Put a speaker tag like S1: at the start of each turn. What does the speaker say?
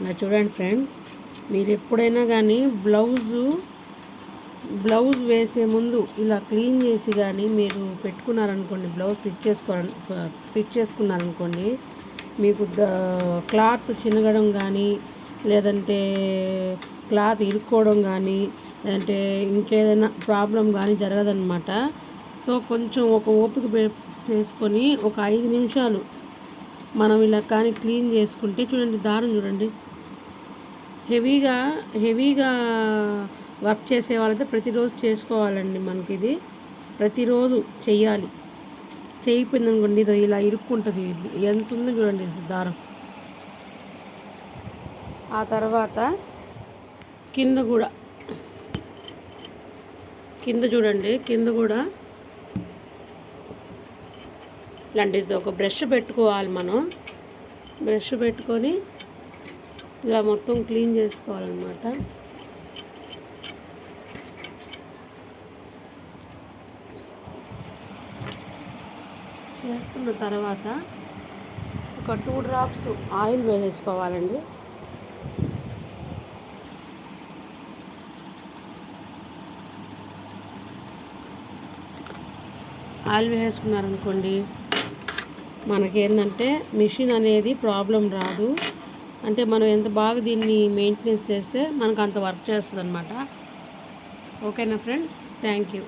S1: నా చూడండి ఫ్రెండ్స్ మీరు ఎప్పుడైనా కానీ బ్లౌజు బ్లౌజ్ వేసే ముందు ఇలా క్లీన్ చేసి కానీ మీరు పెట్టుకున్నారనుకోండి బ్లౌజ్ ఫిట్ చేసుకో ఫిట్ చేసుకున్నారనుకోండి మీకు ద క్లాత్ చినగడం కానీ లేదంటే క్లాత్ ఇరుక్కోవడం కానీ లేదంటే ఇంకేదైనా ప్రాబ్లం కానీ జరగదన్నమాట. సో కొంచెం ఒక ఓపిక చేసుకొని ఒక ఐదు నిమిషాలు మనం ఇలా కానీ క్లీన్ చేసుకుంటే చూడండి దారం చూడండి. హెవీగా హెవీగా వర్క్ చేసే వాళ్ళైతే ప్రతిరోజు చేసుకోవాలండి మనకి ఇది. ప్రతిరోజు చెయ్యాలి. చేయకపోయింది అనుకోండి ఇది ఇలా ఇరుక్కుంటుంది. ఎంత ఉందో చూడండి దారం. ఆ తర్వాత కింద కూడా కింద చూడండి కింద కూడా ఇలాంటిది ఒక బ్రష్ పెట్టుకోవాలి మనం. బ్రష్ పెట్టుకొని ఇలా మొత్తం క్లీన్ చేసుకోవాలన్నమాట. చేసుకున్న తర్వాత ఒక టూ డ్రాప్స్ ఆయిల్ వేసేసుకోవాలండి. ఆయిల్ వేసుకున్నారనుకోండి మనకేంటంటే మిషన్ అనేది ప్రాబ్లం రాదు. అంటే మనం ఎంత బాగా దీన్ని మెయింటెనెన్స్ చేస్తే మనకు అంత వర్క్ చేస్తుంది అనమాట ఓకేనా ఫ్రెండ్స్? Thank you.